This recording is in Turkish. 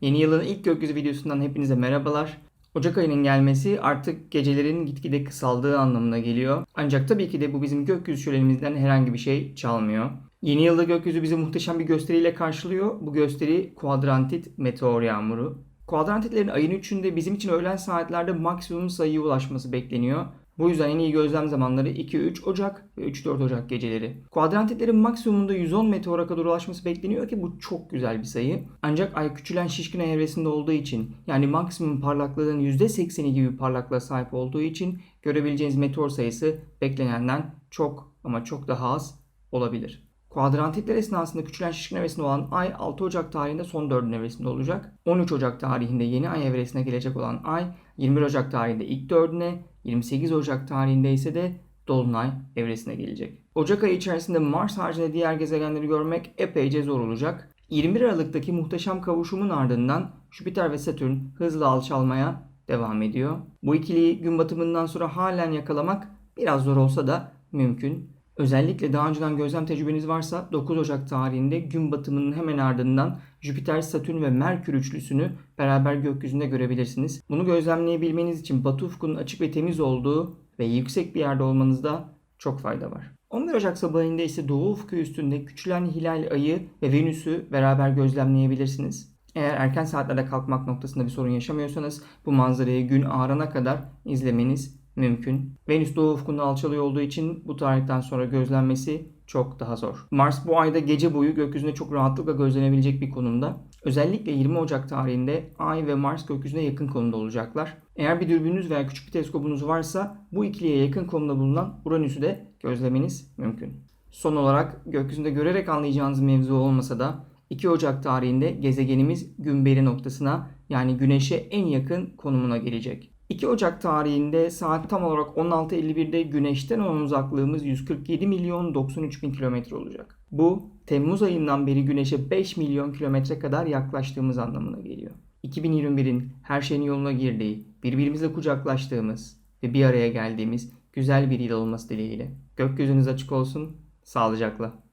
Yeni yılın ilk gökyüzü videosundan hepinize merhabalar. Ocak ayının gelmesi artık gecelerin gitgide kısaldığı anlamına geliyor. Ancak tabii ki de bu bizim gökyüzü şölenimizden herhangi bir şey çalmıyor. Yeni yılda gökyüzü bizi muhteşem bir gösteriyle karşılıyor. Bu gösteri kuadrantit meteor yağmuru. Kuadrantitlerin ayın 3'ünde bizim için öğlen saatlerde maksimum sayıya ulaşması bekleniyor. Bu yüzden en iyi gözlem zamanları 2-3 Ocak ve 3-4 Ocak geceleri. Kuadrantitlerin maksimumunda 110 meteora kadar ulaşması bekleniyor ki bu çok güzel bir sayı. Ancak ay küçülen şişkin ay evresinde olduğu için yani maksimum parlaklığın %80'i gibi parlaklığa sahip olduğu için görebileceğiniz meteor sayısı beklenenden çok ama çok daha az olabilir. Kuadrantitler esnasında küçülen şişkin evresinde olan ay 6 Ocak tarihinde son dördün evresinde olacak. 13 Ocak tarihinde yeni ay evresine gelecek olan ay 21 Ocak tarihinde ilk dördüne, 28 Ocak tarihinde ise de Dolunay evresine gelecek. Ocak ayı içerisinde Mars haricinde diğer gezegenleri görmek epeyce zor olacak. 21 Aralık'taki muhteşem kavuşumun ardından Jüpiter ve Satürn hızla alçalmaya devam ediyor. Bu ikiliyi gün batımından sonra halen yakalamak biraz zor olsa da mümkün. Özellikle daha önceden gözlem tecrübeniz varsa 9 Ocak tarihinde gün batımının hemen ardından Jüpiter, Satürn ve Merkür üçlüsünü beraber gökyüzünde görebilirsiniz. Bunu gözlemleyebilmeniz için batı ufkunun açık ve temiz olduğu ve yüksek bir yerde olmanızda çok fayda var. 11 Ocak sabahında ise doğu ufku üstünde küçülen hilal ayı ve Venüs'ü beraber gözlemleyebilirsiniz. Eğer erken saatlerde kalkmak noktasında bir sorun yaşamıyorsanız bu manzarayı gün ağarana kadar izlemeniz mümkün. Venüs doğu ufkunda alçalıyor olduğu için bu tarihten sonra gözlenmesi çok daha zor. Mars bu ayda gece boyu gökyüzünde çok rahatlıkla gözlenebilecek bir konumda. Özellikle 20 Ocak tarihinde Ay ve Mars gökyüzüne yakın konumda olacaklar. Eğer bir dürbününüz veya küçük bir teleskobunuz varsa bu ikiliye yakın konumda bulunan Uranüs'ü de gözlemeniz mümkün. Son olarak gökyüzünde görerek anlayacağınız mevzu olmasa da 2 Ocak tarihinde gezegenimiz günberi noktasına yani Güneş'e en yakın konumuna gelecek. 2 Ocak tarihinde saat tam olarak 16.51'de Güneş'ten olan uzaklığımız 147 milyon 93 bin kilometre olacak. Bu Temmuz ayından beri Güneş'e 5 milyon kilometre kadar yaklaştığımız anlamına geliyor. 2021'in her şeyin yoluna girdiği, birbirimizle kucaklaştığımız ve bir araya geldiğimiz güzel bir yıl olması dileğiyle. Gökyüzünüz açık olsun, sağlıcakla.